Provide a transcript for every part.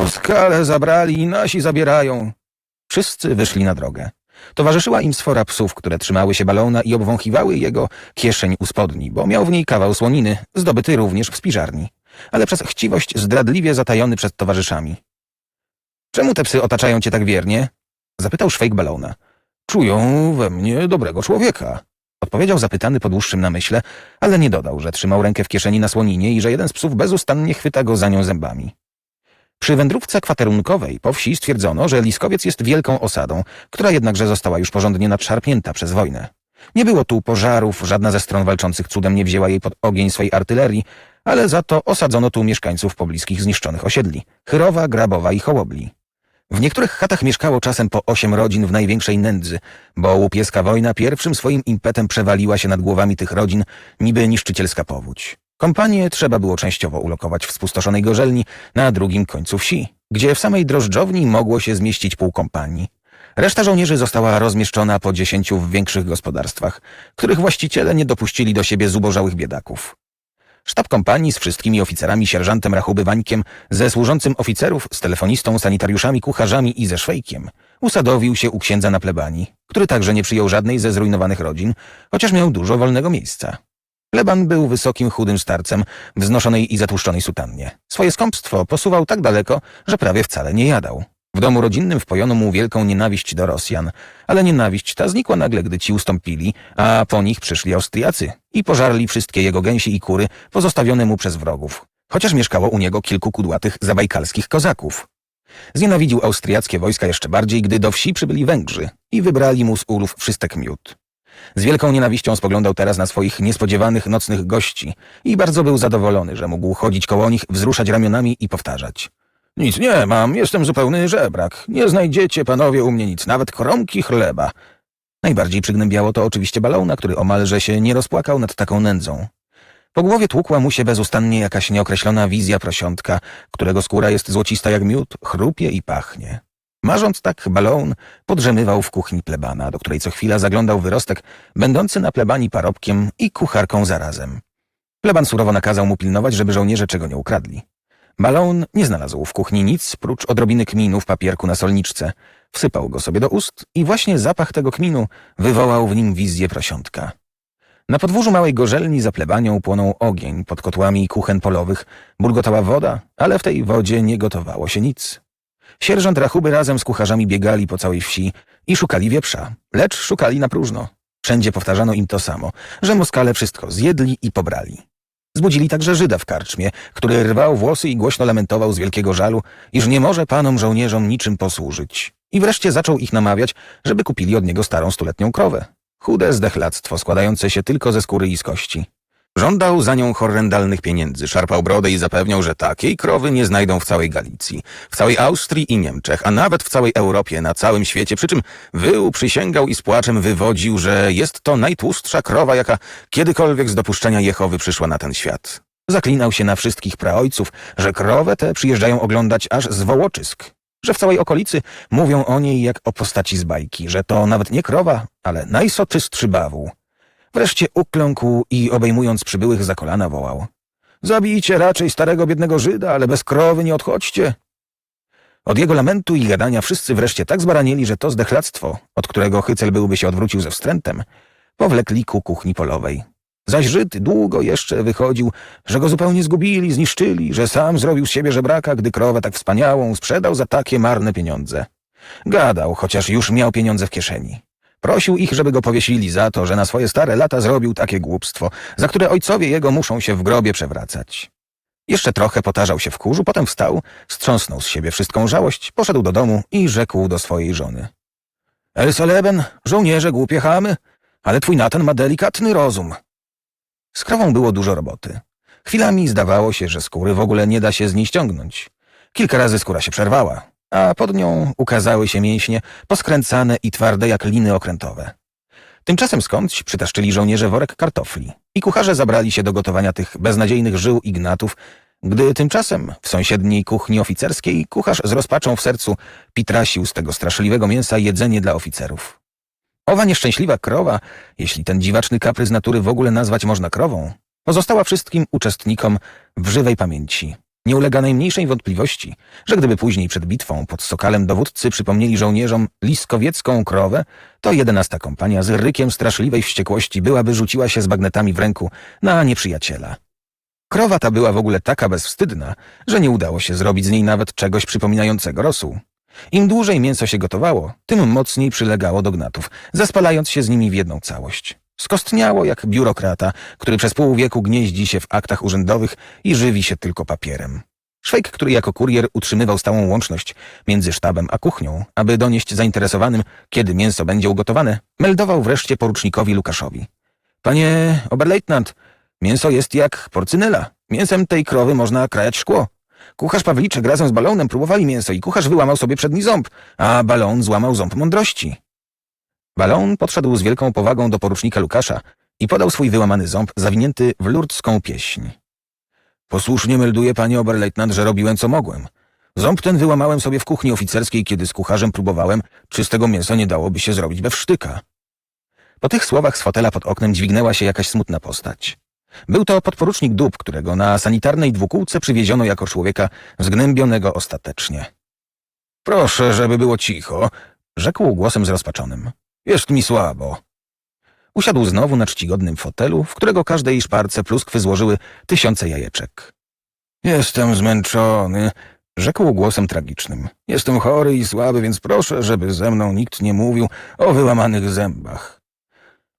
Moskale zabrali, nasi zabierają. Wszyscy wyszli na drogę. Towarzyszyła im sfora psów, które trzymały się balona i obwąchiwały jego kieszeń u spodni, bo miał w niej kawał słoniny, zdobyty również w spiżarni, ale przez chciwość zdradliwie zatajony przed towarzyszami. Czemu te psy otaczają cię tak wiernie? Zapytał szwejk balona. Czują we mnie dobrego człowieka. Odpowiedział zapytany po dłuższym namyśle, ale nie dodał, że trzymał rękę w kieszeni na słoninie i że jeden z psów bezustannie chwyta go za nią zębami. Przy wędrówce kwaterunkowej po wsi stwierdzono, że Liskowiec jest wielką osadą, która jednakże została już porządnie nadszarpnięta przez wojnę. Nie było tu pożarów, żadna ze stron walczących cudem nie wzięła jej pod ogień swej artylerii, ale za to osadzono tu mieszkańców pobliskich zniszczonych osiedli – Chyrowa, Grabowa i Hołobli. W niektórych chatach mieszkało czasem po osiem rodzin w największej nędzy, bo łupieska wojna pierwszym swoim impetem przewaliła się nad głowami tych rodzin, niby niszczycielska powódź. Kompanię trzeba było częściowo ulokować w spustoszonej gorzelni na drugim końcu wsi, gdzie w samej drożdżowni mogło się zmieścić pół kompanii. Reszta żołnierzy została rozmieszczona po dziesięciu w większych gospodarstwach, których właściciele nie dopuścili do siebie zubożałych biedaków. Sztab kompanii z wszystkimi oficerami, sierżantem Rachuby Wańkiem, ze służącym oficerów, z telefonistą, sanitariuszami, kucharzami i ze szwejkiem, usadowił się u księdza na plebanii, który także nie przyjął żadnej ze zrujnowanych rodzin, chociaż miał dużo wolnego miejsca. Pleban był wysokim, chudym starcem w znoszonej i zatłuszczonej sutannie. Swoje skąpstwo posuwał tak daleko, że prawie wcale nie jadał. W domu rodzinnym wpojono mu wielką nienawiść do Rosjan, ale nienawiść ta znikła nagle, gdy ci ustąpili, a po nich przyszli Austriacy i pożarli wszystkie jego gęsi i kury pozostawione mu przez wrogów, chociaż mieszkało u niego kilku kudłatych zabajkalskich kozaków. Znienawidził austriackie wojska jeszcze bardziej, gdy do wsi przybyli Węgrzy i wybrali mu z ulów wszystek miód. Z wielką nienawiścią spoglądał teraz na swoich niespodziewanych nocnych gości i bardzo był zadowolony, że mógł chodzić koło nich, wzruszać ramionami i powtarzać. Nic nie mam, jestem zupełny żebrak. Nie znajdziecie, panowie, u mnie nic, nawet kromki chleba. Najbardziej przygnębiało to oczywiście balona, który omalże się nie rozpłakał nad taką nędzą. Po głowie tłukła mu się bezustannie jakaś nieokreślona wizja prosiątka, którego skóra jest złocista jak miód, chrupie i pachnie. Marząc tak, balon podrzemywał w kuchni plebana, do której co chwila zaglądał wyrostek, będący na plebanii parobkiem i kucharką zarazem. Pleban surowo nakazał mu pilnować, żeby żołnierze czego nie ukradli. Balon nie znalazł w kuchni nic, prócz odrobiny kminu w papierku na solniczce. Wsypał go sobie do ust i właśnie zapach tego kminu wywołał w nim wizję prosiątka. Na podwórzu małej gorzelni za plebanią płonął ogień pod kotłami kuchen polowych, bulgotała woda, ale w tej wodzie nie gotowało się nic. Sierżant Rachuby razem z kucharzami biegali po całej wsi i szukali wieprza, lecz szukali na próżno. Wszędzie powtarzano im to samo, że Moskale wszystko zjedli i pobrali. Zbudzili także Żyda w karczmie, który rwał włosy i głośno lamentował z wielkiego żalu, iż nie może panom żołnierzom niczym posłużyć. I wreszcie zaczął ich namawiać, żeby kupili od niego starą stuletnią krowę. Chude zdechlactwo składające się tylko ze skóry i z kości. Żądał za nią horrendalnych pieniędzy, szarpał brodę i zapewniał, że takiej krowy nie znajdą w całej Galicji, w całej Austrii i Niemczech, a nawet w całej Europie, na całym świecie, przy czym wył, przysięgał i z płaczem wywodził, że jest to najtłustsza krowa, jaka kiedykolwiek z dopuszczenia Jehowy przyszła na ten świat. Zaklinał się na wszystkich praojców, że krowę te przyjeżdżają oglądać aż z Wołoczysk, że w całej okolicy mówią o niej jak o postaci z bajki, że to nawet nie krowa, ale najsoczystszy bawół. Wreszcie ukląkł i obejmując przybyłych za kolana wołał. Zabijcie raczej starego biednego Żyda, ale bez krowy nie odchodźcie. Od jego lamentu i gadania wszyscy wreszcie tak zbaranieli, że to zdechlactwo, od którego Hycel byłby się odwrócił ze wstrętem, powlekli ku kuchni polowej. Zaś Żyd długo jeszcze wychodził, że go zupełnie zgubili, zniszczyli, że sam zrobił z siebie żebraka, gdy krowę tak wspaniałą sprzedał za takie marne pieniądze. Gadał, chociaż już miał pieniądze w kieszeni. Prosił ich, żeby go powiesili za to, że na swoje stare lata zrobił takie głupstwo, za które ojcowie jego muszą się w grobie przewracać. Jeszcze trochę potarzał się w kurzu, potem wstał, strząsnął z siebie wszystką żałość, poszedł do domu i rzekł do swojej żony. Elsaleben, żołnierze głupie chamy, ale twój Natan ma delikatny rozum. Z krową było dużo roboty. Chwilami zdawało się, że skóry w ogóle nie da się z niej ściągnąć. Kilka razy skóra się przerwała, a pod nią ukazały się mięśnie poskręcane i twarde jak liny okrętowe. Tymczasem skądś przytaszczyli żołnierze worek kartofli i kucharze zabrali się do gotowania tych beznadziejnych żył i gnatów, gdy tymczasem w sąsiedniej kuchni oficerskiej kucharz z rozpaczą w sercu pitrasił z tego straszliwego mięsa jedzenie dla oficerów. Owa nieszczęśliwa krowa, jeśli ten dziwaczny kaprys natury w ogóle nazwać można krową, pozostała wszystkim uczestnikom w żywej pamięci Nie ulega najmniejszej wątpliwości, że gdyby później przed bitwą pod Sokalem dowódcy przypomnieli żołnierzom liskowiecką krowę, to jedenasta kompania z rykiem straszliwej wściekłości byłaby rzuciła się z bagnetami w ręku na nieprzyjaciela. Krowa ta była w ogóle taka bezwstydna, że nie udało się zrobić z niej nawet czegoś przypominającego rosół. Im dłużej mięso się gotowało, tym mocniej przylegało do gnatów, zaspalając się z nimi w jedną całość. Skostniało jak biurokrata, który przez pół wieku gnieździ się w aktach urzędowych i żywi się tylko papierem. Szwejk, który jako kurier utrzymywał stałą łączność między sztabem a kuchnią, aby donieść zainteresowanym, kiedy mięso będzie ugotowane, meldował wreszcie porucznikowi Lukaszowi. Panie Oberleutnant, mięso jest jak porcynela. Mięsem tej krowy można krajać szkło. Kucharz Pawliczek razem z balonem próbowali mięso i kucharz wyłamał sobie przedni ząb, a balon złamał ząb mądrości. Balon podszedł z wielką powagą do porucznika Lukasza i podał swój wyłamany ząb zawinięty w lurdzką pieśń. Posłusznie melduje panie Oberleutnant, że robiłem co mogłem. Ząb ten wyłamałem sobie w kuchni oficerskiej, kiedy z kucharzem próbowałem, czy z tego mięsa nie dałoby się zrobić we wsztyka. Po tych słowach z fotela pod oknem dźwignęła się jakaś smutna postać. Był to podporucznik Dób, którego na sanitarnej dwukółce przywieziono jako człowieka zgnębionego ostatecznie. Proszę, żeby było cicho, rzekł głosem zrozpaczonym. Jest mi słabo. Usiadł znowu na czcigodnym fotelu, w którego każdej szparce pluskwy złożyły tysiące jajeczek. Jestem zmęczony, rzekł głosem tragicznym. Jestem chory i słaby, więc proszę, żeby ze mną nikt nie mówił o wyłamanych zębach.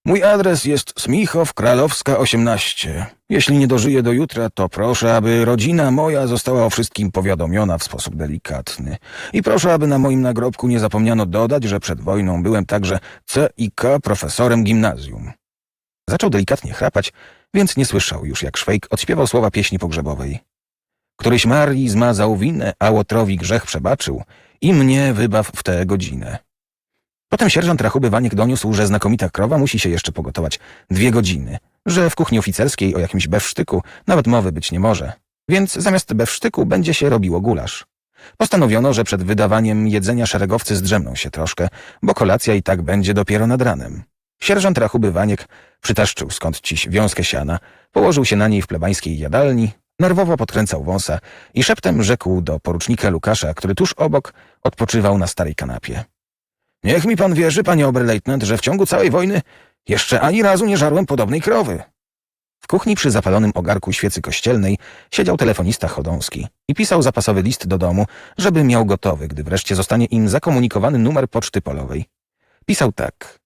Mój adres jest Smichow Kralowska 18. Jeśli nie dożyję do jutra, to proszę, aby rodzina moja została o wszystkim powiadomiona w sposób delikatny. I proszę, aby na moim nagrobku nie zapomniano dodać, że przed wojną byłem także C i K profesorem gimnazjum. Zaczął delikatnie chrapać, więc nie słyszał już, jak Szwejk odśpiewał słowa pieśni pogrzebowej. Któryś Marii zmazał winę, a Łotrowi grzech przebaczył i mnie wybaw w tę godzinę. Potem sierżant Rachuby Waniek doniósł, że znakomita krowa musi się jeszcze pogotować dwie godziny, że w kuchni oficerskiej o jakimś bewsztyku nawet mowy być nie może, więc zamiast bewsztyku będzie się robiło gulasz. Postanowiono, że przed wydawaniem jedzenia szeregowcy zdrzemną się troszkę, bo kolacja i tak będzie dopiero nad ranem. Sierżant Rachuby Waniek przytaszczył skąd ciś wiązkę siana, położył się na niej w plebańskiej jadalni, nerwowo podkręcał wąsa i szeptem rzekł do porucznika Lukasza, który tuż obok odpoczywał na starej kanapie. Niech mi pan wierzy, panie Oberleutnant, że w ciągu całej wojny jeszcze ani razu nie żarłem podobnej krowy. W kuchni przy zapalonym ogarku świecy kościelnej siedział telefonista Chodąski i pisał zapasowy list do domu, żeby miał gotowy, gdy wreszcie zostanie im zakomunikowany numer poczty polowej. Pisał tak.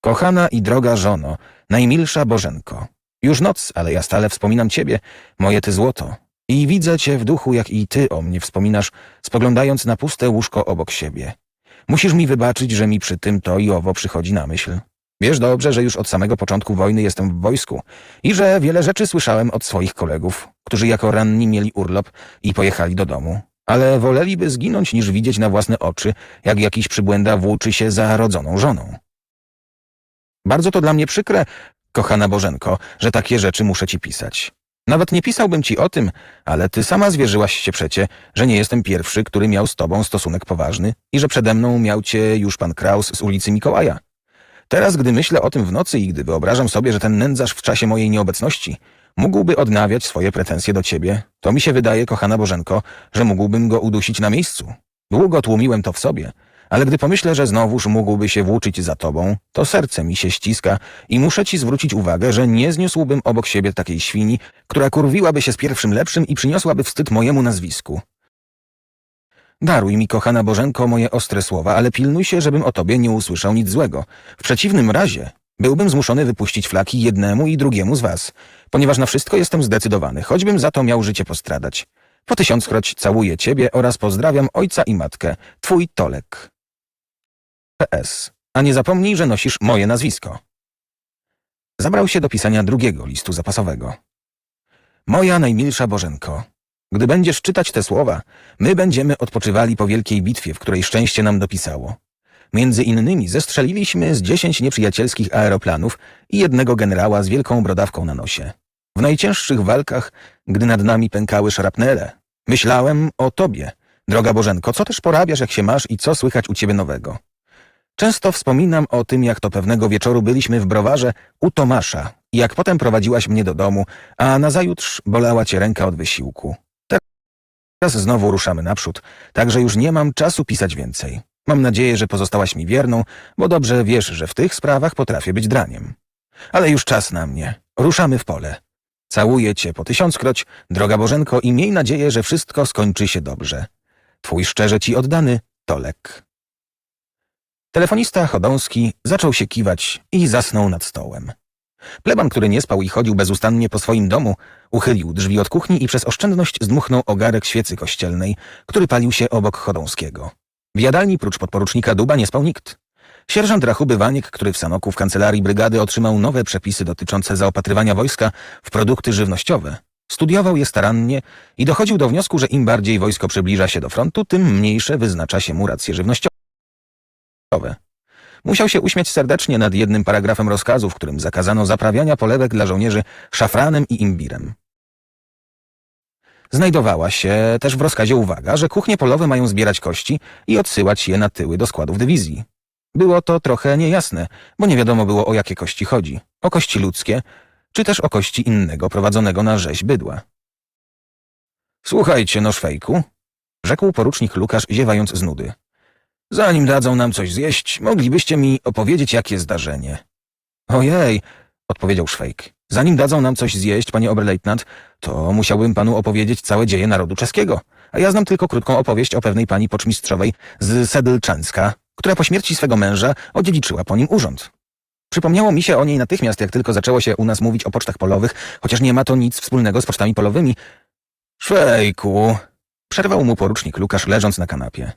Kochana i droga żono, najmilsza Bożenko, już noc, ale ja stale wspominam ciebie, moje ty złoto. I widzę cię w duchu, jak i ty o mnie wspominasz, spoglądając na puste łóżko obok siebie. Musisz mi wybaczyć, że mi przy tym to i owo przychodzi na myśl. Wiesz dobrze, że już od samego początku wojny jestem w wojsku i że wiele rzeczy słyszałem od swoich kolegów, którzy jako ranni mieli urlop i pojechali do domu. Ale woleliby zginąć, niż widzieć na własne oczy, jak jakiś przybłęda włóczy się za rodzoną żoną. Bardzo to dla mnie przykre, kochana Bożenko, że takie rzeczy muszę ci pisać. Nawet nie pisałbym ci o tym, ale ty sama zwierzyłaś się przecie, że nie jestem pierwszy, który miał z tobą stosunek poważny i że przede mną miał cię już pan Kraus z ulicy Mikołaja. Teraz, gdy myślę o tym w nocy i gdy wyobrażam sobie, że ten nędzarz w czasie mojej nieobecności mógłby odnawiać swoje pretensje do ciebie, to mi się wydaje, kochana Bożenko, że mógłbym go udusić na miejscu. Długo tłumiłem to w sobie, ale gdy pomyślę, że znowuż mógłby się włóczyć za tobą, to serce mi się ściska i muszę ci zwrócić uwagę, że nie zniósłbym obok siebie takiej świni, która kurwiłaby się z pierwszym lepszym i przyniosłaby wstyd mojemu nazwisku. Daruj mi, kochana Bożenko, moje ostre słowa, ale pilnuj się, żebym o tobie nie usłyszał nic złego. W przeciwnym razie byłbym zmuszony wypuścić flaki jednemu i drugiemu z was, ponieważ na wszystko jestem zdecydowany, choćbym za to miał życie postradać. Po tysiąckroć całuję ciebie oraz pozdrawiam ojca i matkę, twój Tolek. PS. A nie zapomnij, że nosisz moje nazwisko. Zabrał się do pisania drugiego listu zapasowego. Moja najmilsza Bożenko, gdy będziesz czytać te słowa, my będziemy odpoczywali po wielkiej bitwie, w której szczęście nam dopisało. Między innymi zestrzeliliśmy z dziesięć nieprzyjacielskich aeroplanów i jednego generała z wielką brodawką na nosie. W najcięższych walkach, gdy nad nami pękały szarapnele, myślałem o tobie, droga Bożenko, co też porabiasz, jak się masz i co słychać u ciebie nowego. Często wspominam o tym, jak to pewnego wieczoru byliśmy w browarze u Tomasza jak potem prowadziłaś mnie do domu, a nazajutrz bolała cię ręka od wysiłku. Teraz znowu ruszamy naprzód, także już nie mam czasu pisać więcej. Mam nadzieję, że pozostałaś mi wierną, bo dobrze wiesz, że w tych sprawach potrafię być draniem. Ale już czas na mnie. Ruszamy w pole. Całuję cię po tysiąckroć, droga Bożenko, i miej nadzieję, że wszystko skończy się dobrze. Twój szczerze ci oddany Tolek. Telefonista Chodąski zaczął się kiwać i zasnął nad stołem. Pleban, który nie spał i chodził bezustannie po swoim domu, uchylił drzwi od kuchni i przez oszczędność zdmuchnął ogarek świecy kościelnej, który palił się obok Chodąskiego. W jadalni prócz podporucznika Duba nie spał nikt. Sierżant Rachuby Waniek, który w Sanoku w kancelarii brygady otrzymał nowe przepisy dotyczące zaopatrywania wojska w produkty żywnościowe, studiował je starannie i dochodził do wniosku, że im bardziej wojsko przybliża się do frontu, tym mniejsze wyznacza się mu racje żywnościowe. Musiał się uśmiać serdecznie nad jednym paragrafem rozkazu, w którym zakazano zaprawiania polewek dla żołnierzy szafranem i imbirem. Znajdowała się też w rozkazie uwaga, że kuchnie polowe mają zbierać kości i odsyłać je na tyły do składów dywizji. Było to trochę niejasne, bo nie wiadomo było o jakie kości chodzi. O kości ludzkie, czy też o kości innego prowadzonego na rzeź bydła. Słuchajcie, no szwejku, rzekł porucznik Lukasz, ziewając z nudy. Zanim dadzą nam coś zjeść, moglibyście mi opowiedzieć, jakie zdarzenie. Ojej, odpowiedział Szwejk. Zanim dadzą nam coś zjeść, panie oberleitnant, to musiałbym panu opowiedzieć całe dzieje narodu czeskiego. A ja znam tylko krótką opowieść o pewnej pani poczmistrzowej z Sedlczanska, która po śmierci swego męża odziedziczyła po nim urząd. Przypomniało mi się o niej natychmiast, jak tylko zaczęło się u nas mówić o pocztach polowych, chociaż nie ma to nic wspólnego z pocztami polowymi. Szwejku, przerwał mu porucznik Lukasz leżąc na kanapie.